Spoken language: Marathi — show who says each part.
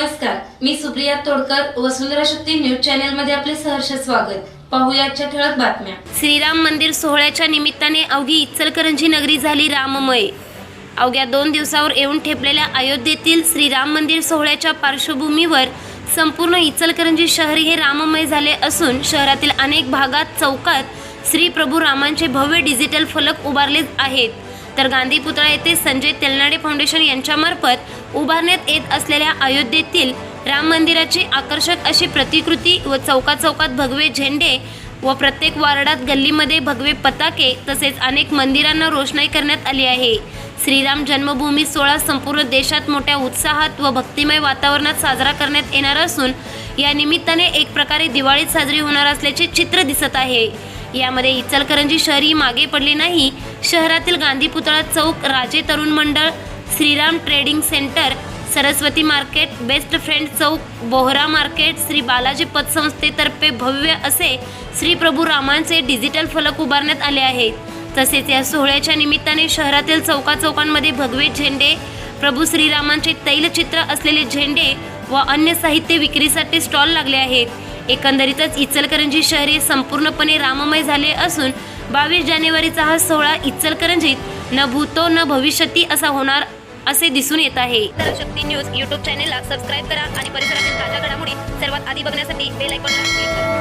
Speaker 1: नमस्कार मी सुप्रिया तोडकर वसुंधरा शक्ती न्यूज चॅनेल मध्ये आपले सहर्ष स्वागत. पाहुयाच्या ठळक बातम्या.
Speaker 2: श्रीराम मंदिर सोहळ्याच्या निमित्ताने अवघी इचलकरंजी नगरी झाली राममय. अवघ्या दोन दिवसावर येऊन ठेपलेल्या अयोध्येतील श्रीराम मंदिर सोहळ्याच्या पार्श्वभूमीवर संपूर्ण इचलकरंजी शहर हे राममय झाले असून शहरातील अनेक भागात चौकात श्री प्रभू रामांचे भव्य डिजिटल फलक उभारले आहेत. तर गांधी पुतळा येथे संजय तेलनाडे फाउंडेशन यांच्यामार्फत उभारण्यात येत असलेल्या अयोध्येतील राम मंदिराची आकर्षक अशी प्रतिकृती व चौकात चौकात भगवे झेंडे व प्रत्येक वार्डात गल्लीमध्ये भगवे पताके तसेच अनेक मंदिरांना रोषणाई करण्यात आली आहे. श्रीराम जन्मभूमी सोहळा संपूर्ण देशात मोठ्या उत्साहात व भक्तिमय वातावरणात साजरा करण्यात येणार असून या निमित्ताने एक प्रकारे दिवाळीत साजरी होणार असल्याचे चित्र दिसत आहे. यामध्ये इचलकरंजी शहरी मागे पडली नाही. शहरातील गांधी पुतळा चौक राजे तरुण मंडळ Shriram trading centre Saraswati market best friend चौक बोहरा मार्केट श्री बालाजी पतसंस्थेतर्फे भव्य असे श्री प्रभू रामांचे डिजिटल फलक उभारण्यात आले आहेत. तसेच या सोहळ्याच्या निमित्ताने शहरातील चौका चौकांमध्ये भगवे झेंडे प्रभू श्रीरामांचे तैलचित्र असलेले झेंडे व अन्य साहित्य विक्रीसाठी स्टॉल लागले आहेत. एकंदरीतच इचलकरंजी शहर हे संपूर्णपणे राममय झाले असून बावीस जानेवारीचा हा सोहळा इचलकरंजीत न भूतो न भविष्यती असा होणार असे दिसून येत आहे. शक्ती न्यूज युट्यूब चॅनेलला सबस्क्राईब करा आणि परिसरातील ताज्या घडामोडी सर्वात आधी बघण्यासाठी बेल आयकॉनला क्लिक करा.